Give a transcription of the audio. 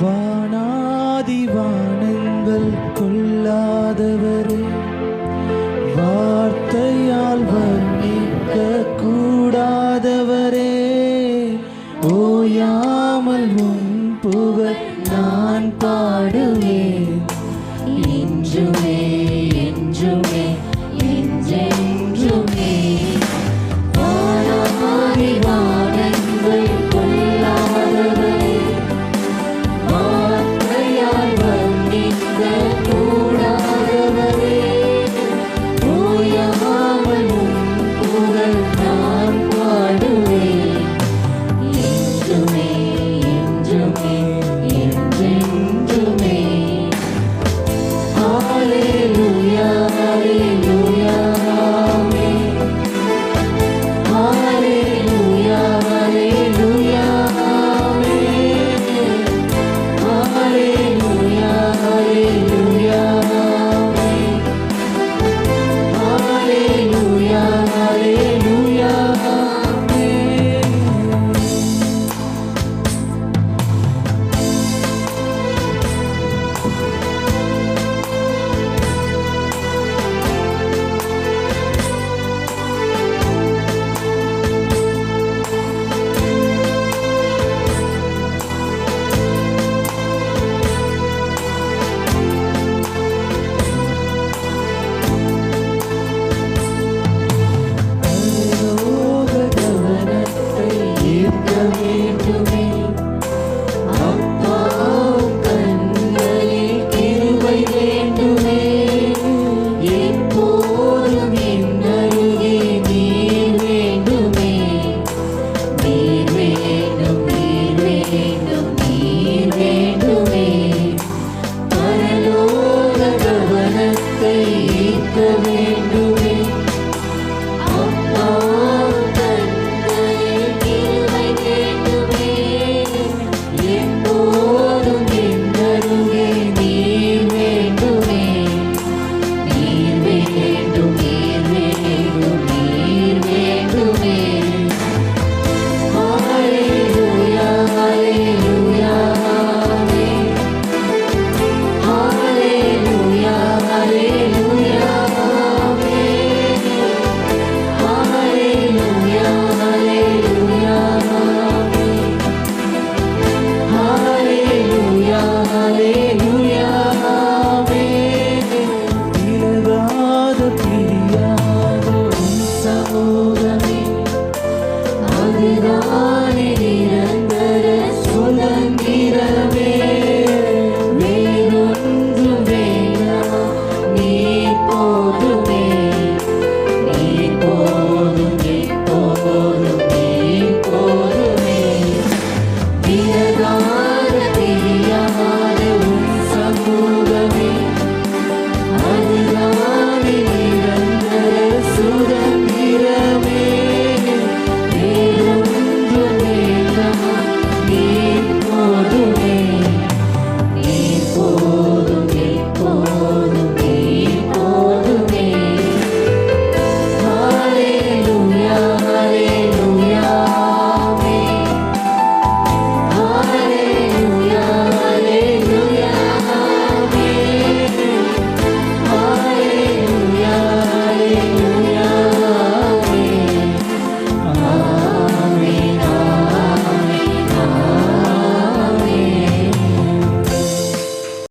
வானாதி வானங்கள் கொல்லாதவரே வார்த்தையால் வர்ணிக்க கூடாதவரே ஓயாமல் முன் புகழ் நான் பாடுவேன்.